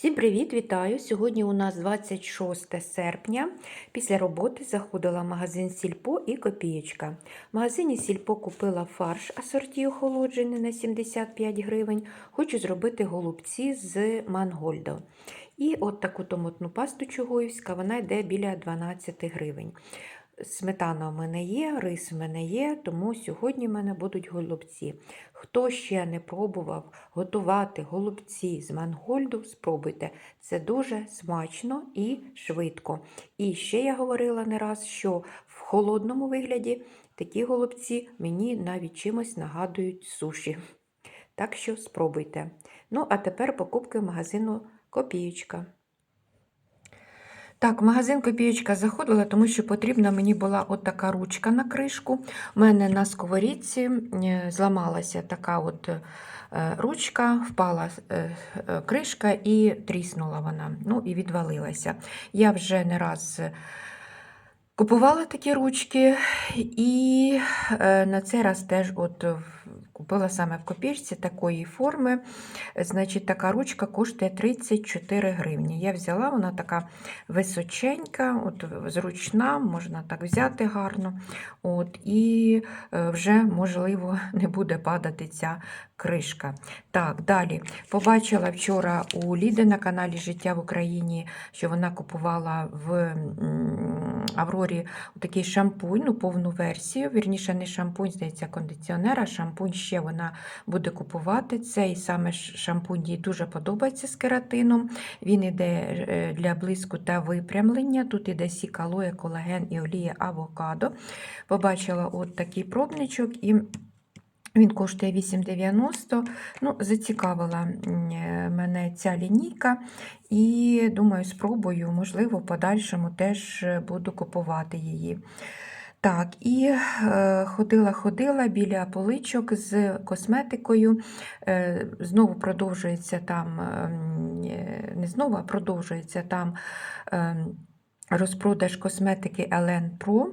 Всім привіт, вітаю! Сьогодні у нас 26 серпня. Після роботи заходила в магазин Сільпо і Копієчка. В магазині Сільпо купила фарш асорті охолоджений на 75 гривень. Хочу зробити голубці з мангольдо. І от таку томатну пасту чугуївська, вона йде біля 12 гривень. Сметана в мене є, рис в мене є, тому сьогодні в мене будуть голубці. Хто ще не пробував готувати голубці з мангольду, спробуйте. Це дуже смачно і швидко. І ще я говорила не раз, що в холодному вигляді такі голубці мені навіть чимось нагадують суші. Так що спробуйте. Ну, а тепер покупки магазину Копієчка. Так, магазин Копієчка заходила, тому що потрібна мені була от така ручка на кришку. У мене на сковорідці е, зламалася така от е, ручка, впала е, кришка і тріснула вона, ну і відвалилася. Я вже не раз купувала такі ручки, і на цей раз теж от Купила саме в копірці такої форми. Значить, Така ручка коштує 34 гривні. Я взяла, вона така височенька, от зручна, можна так взяти гарно. От, І вже, можливо, не буде падати ця кришка. Так, далі. Побачила вчора у Ліди на каналі Життя в Україні, що вона купувала в Аврорі такий шампунь, ну, повну версію. Вірніше, не шампунь, здається, кондиціонер, а шампунь ще вона буде купувати. Цей саме шампунь їй дуже подобається з кератином. Він іде е, для блиску та випрямлення. Тут іде сік алоє, колаген і олія авокадо. Побачила от такий пробничок. і він коштує 8,90. Ну, Зацікавила е, мене ця лінійка, і думаю, спробую, можливо, в подальшому теж буду купувати її. Так, і ходила-ходила біля поличок з косметикою. Е, знову продовжується там, е, не знову, а продовжується там ем, розпродаж косметики Elen Pro.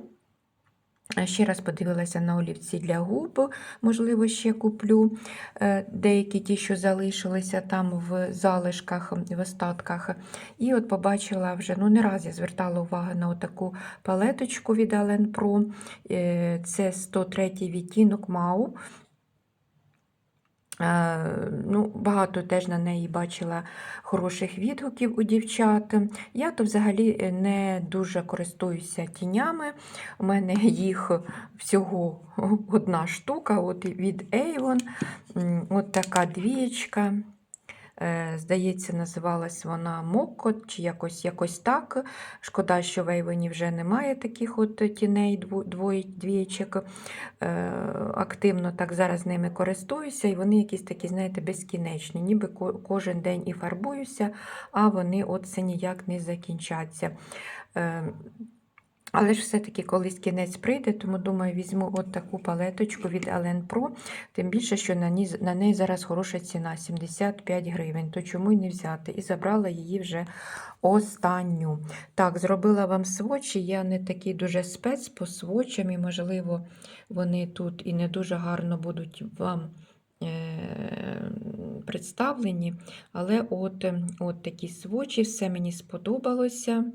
Ще раз подивилася на олівці для губ, можливо, ще куплю е, деякі ті, що залишилися там в залишках, в остатках. І от побачила вже, ну не раз я звертала увагу на таку палеточку від Allen Pro. Е, це 103 відтінок Мау. Ну, Багато теж на неї бачила хороших відгуків у дівчат. Я то взагалі е, не дуже користуюся тінями. У мене їх всього одна штука от від Avon. От така двієчка. Е, здається, називалась вона Мокот чи якось якось так. Шкода, що в Ейвені вже немає таких от тіней двоєчок. Е, активно так зараз ними користуюся, і вони якісь такі, знаєте, безкінечні, ніби кожен день і фарбуюся, а вони от це ніяк не закінчаться. Е, але ж все-таки колись кінець прийде, тому думаю, візьму от таку палеточку від Ellen Pro, тим більше, що на ній, на неї зараз хороша ціна 75 гривень, то чому й не взяти? І забрала її вже останню. Так, зробила вам свочі, я не такий дуже спец по свочам, і, можливо, вони тут і не дуже гарно будуть вам. Е, представлені, але от от такі свочі, все мені сподобалося.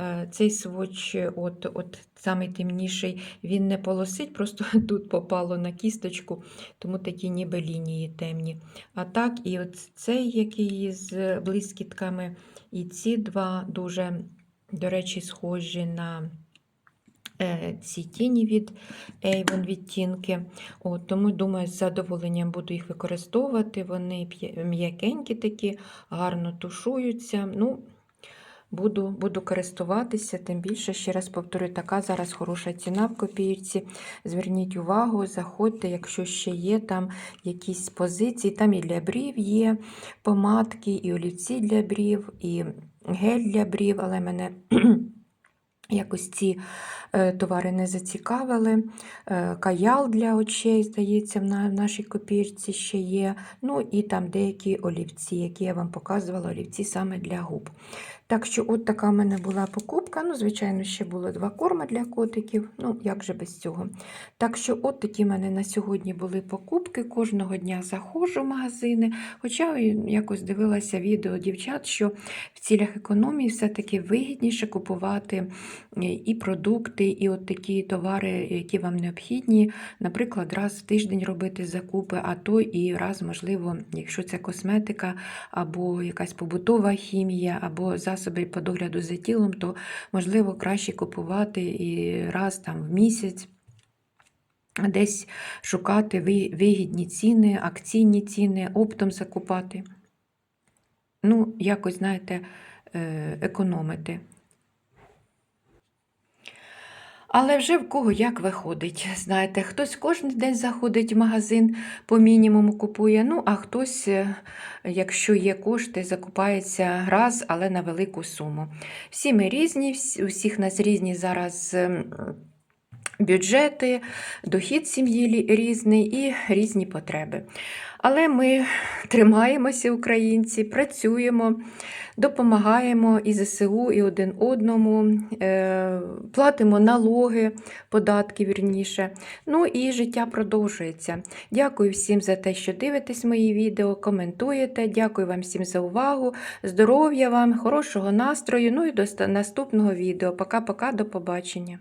Е, цей сводч, от, от самий темніший, він не полосить, просто тут попало на кісточку, тому такі ніби лінії темні. А так, і от цей, який з блискітками, і ці два дуже, до речі, схожі на. Е, ці тіні від Avon відтінки. От, Тому, думаю, з задоволенням буду їх використовувати. Вони м'якенькі такі, гарно тушуються. Ну, буду буду користуватися, тим більше, ще раз повторю, така зараз хороша ціна в копійці. Зверніть увагу, заходьте, якщо ще є там якісь позиції. Там і для брів є помадки, і олівці для брів, і гель для брів, але мене. Якось ці е, товари не зацікавили. Е, каял для очей, здається, в нашій копірці ще є. Ну і там деякі олівці, які я вам показувала, олівці саме для губ. Так що, от така в мене була покупка. Ну, звичайно, ще було два корма для котиків. Ну, як же без цього. Так що, от такі в мене на сьогодні були покупки. Кожного дня заходжу в магазини. Хоча якось дивилася відео дівчат, що в цілях економії все-таки вигідніше купувати і продукти, і от такі товари, які вам необхідні. Наприклад, раз в тиждень робити закупи, а то і раз, можливо, якщо це косметика або якась побутова хімія, або засоби по догляду за тілом, то можливо краще купувати і раз там в місяць. Десь шукати вигідні ціни, акційні ціни, оптом закупати. Ну, якось, знаєте, е, економити. Але вже в кого як виходить. Знаєте, хтось кожен день заходить в магазин, по мінімуму купує, ну, а хтось, е, якщо є кошти, закупається раз, але на велику суму. Всі ми різні, усіх нас різні зараз. Бюджети, дохід сім'ї різний і різні потреби. Але ми тримаємося, українці, працюємо, допомагаємо і ЗСУ, і один одному, е, платимо налоги, податки вірніше. Ну і життя продовжується. Дякую всім за те, що дивитесь мої відео, коментуєте. Дякую вам всім за увагу. Здоров'я вам, хорошого настрою. Ну і до наступного відео. Пока-пока, до побачення.